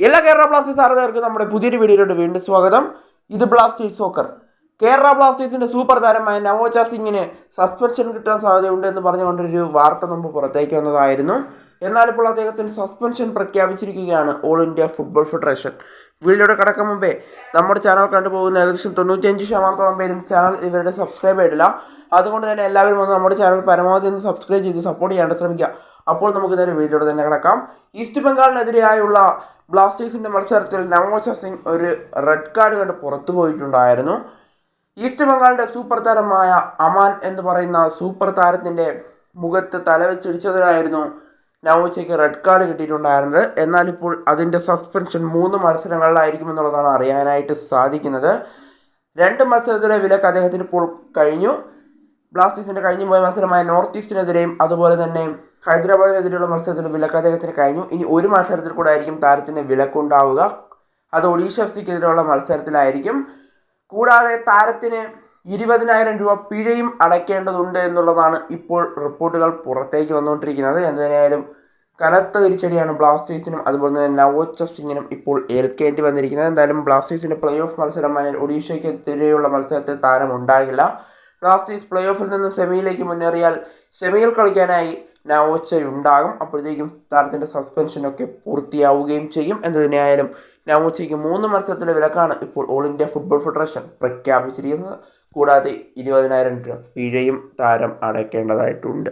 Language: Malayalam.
എല്ലാ കേരള ബ്ലാസ്റ്റേഴ്സ് ആരാധകർക്കും നമ്മുടെ പുതിയൊരു വീഡിയോയിലോട്ട് വീണ്ടും സ്വാഗതം. ഇത് ബ്ലാസ്റ്റേഴ്സ് സോക്കർ കേരള ബ്ലാസ്റ്റേഴ്സിന്റെ സൂപ്പർ താരമായ നവോച സിംഗിന് സസ്പെൻഷൻ കിട്ടാൻ സാധ്യതയുണ്ട് എന്ന് പറഞ്ഞുകൊണ്ടൊരു വാർത്ത മുമ്പ് പുറത്തേക്ക് വന്നതായിരുന്നു. എന്നാൽ ഇപ്പോൾ അദ്ദേഹത്തിന് സസ്പെൻഷൻ പ്രഖ്യാപിച്ചിരിക്കുകയാണ് ഓൾ ഇന്ത്യ ഫുട്ബോൾ ഫെഡറേഷൻ വീഡിയോയുടെ കടക്കം മുമ്പേ നമ്മുടെ ചാനൽ കണ്ടുപോകുന്ന ഏകദേശം തൊണ്ണൂറ്റിയഞ്ച് ശതമാനത്തോളം പേരും ചാനൽ ഇവരുടെ സബ്സ്ക്രൈബ് ചെയ്തില്ല അതുകൊണ്ട് തന്നെ എല്ലാവരും ഒന്ന് നമ്മുടെ ചാനൽ പരമാവധി ഒന്ന് സബ്സ്ക്രൈബ് ചെയ്ത് സപ്പോർട്ട് ചെയ്യാൻ ശ്രമിക്കുക. അപ്പോൾ നമുക്ക് നേരെ വീഡിയോയുടെ തന്നെ കിടക്കാം. ഈസ്റ്റ് ബംഗാളിനെതിരെയായുള്ള ബ്ലാസ്റ്റേഴ്സിന്റെ മത്സരത്തിൽ നവോച സിംഗ് ഒരു റെഡ് കാർഡ് കണ്ട് പുറത്തു പോയിട്ടുണ്ടായിരുന്നു. ഈസ്റ്റ് ബംഗാളിന്റെ സൂപ്പർ താരമായ അമാൻ എന്ന് പറയുന്ന സൂപ്പർ താരത്തിന്റെ മുഖത്ത് തലവെച്ചിടിച്ചതിനായിരുന്നു നവോച്ചയ്ക്ക് റെഡ് കാർഡ് കിട്ടിയിട്ടുണ്ടായിരുന്നത്. എന്നാൽ ഇപ്പോൾ അതിന്റെ സസ്പെൻഷൻ മൂന്ന് മത്സരങ്ങളിലായിരിക്കും എന്നുള്ളതാണ് അറിയാനായിട്ട് സാധിക്കുന്നത്. രണ്ട് മത്സരത്തിലെ വിലക്ക് അദ്ദേഹത്തിന് ഇപ്പോൾ കഴിഞ്ഞു. ബ്ലാസ്റ്റേഴ്സിന്റെ കഴിഞ്ഞു പോയ മത്സരമായ നോർത്ത് ഈസ്റ്റിനെതിരെയും അതുപോലെ തന്നെ ഹൈദരാബാദിനെതിരെയുള്ള മത്സരത്തിൽ വിലക്ക് അദ്ദേഹത്തിന് കഴിഞ്ഞു. ഇനി ഒരു മത്സരത്തിൽ കൂടെ ആയിരിക്കും താരത്തിന് വിലക്കുണ്ടാവുക. അത് ഒഡീഷ എഫ് സിക്കെതിരെയുള്ള മത്സരത്തിലായിരിക്കും. കൂടാതെ താരത്തിന് ഇരുപതിനായിരം രൂപ പിഴയും അടയ്ക്കേണ്ടതുണ്ട് എന്നുള്ളതാണ് ഇപ്പോൾ റിപ്പോർട്ടുകൾ പുറത്തേക്ക് വന്നുകൊണ്ടിരിക്കുന്നത്. എന്തായാലും കനത്ത തിരിച്ചടിയാണ് ബ്ലാസ്റ്റേഴ്സിനും അതുപോലെ തന്നെ നവോച്ച സിംഗിനും ഇപ്പോൾ ഏൽക്കേണ്ടി വന്നിരിക്കുന്നത്. എന്തായാലും ബ്ലാസ്റ്റേഴ്സിന്റെ പ്ലേ ഓഫ് മത്സരമായ ഒഡീഷയ്ക്കെതിരെയുള്ള മത്സരത്തിൽ താരം ഉണ്ടാകില്ല ബ്ലാസ്റ്റേഴ്സ് പ്ലേ ഓഫിൽ നിന്ന് സെമിയിലേക്ക് മുന്നേറിയാൽ സെമിയിൽ കളിക്കാനായി നവോച്ചയുണ്ടാകും അപ്പോഴത്തേക്കും താരത്തിന്റെ സസ്പെൻഷനൊക്കെ പൂർത്തിയാവുകയും ചെയ്യും. എന്നതിനായാലും നാവോച്ചയ്ക്ക് മൂന്ന് മത്സരത്തിലെ വിലക്കാണ് ഇപ്പോൾ ഓൾ ഇന്ത്യ ഫുട്ബോൾ ഫെഡറേഷൻ പ്രഖ്യാപിച്ചിരിക്കുന്നത്. കൂടാതെ ഇരുപതിനായിരം രൂപ പിഴയും താരം അടയ്ക്കേണ്ടതായിട്ടുണ്ട്.